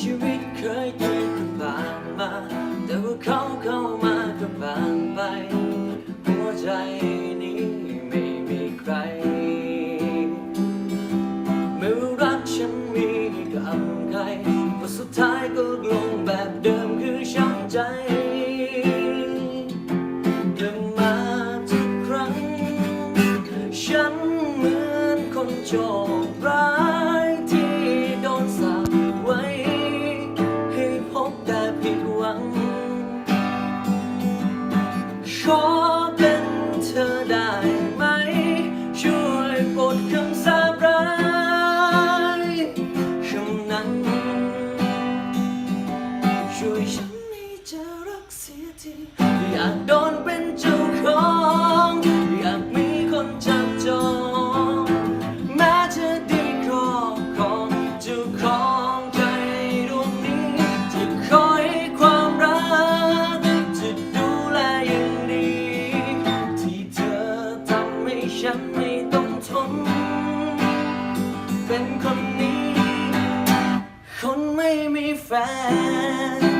ชีวิตเคยเดินผ่านมา แต่ว่าเขาเข้ามาก็ผ่านไป หัวใจนี้ไม่มีใคร ไม่ว่ารักฉันมีกับใครว่าสุดท้ายก็ลงแบบเดิมคือช้ำใจเดินมาทุกครั้ง ฉันเหมือนคนโช ช่วยฉันให้เจอรักเสียทีอยากโดนเป็นเจ้าของอยากมีคนจับจองแม้จะได้ครอบครองเจ้าของใจดวงนี้ที่คอยให้ความรักจะดูแลอย่างดี ที่เธอทำให้ฉันไม่ต้องทนเป็นคนนี้ คนไม่มีแฟน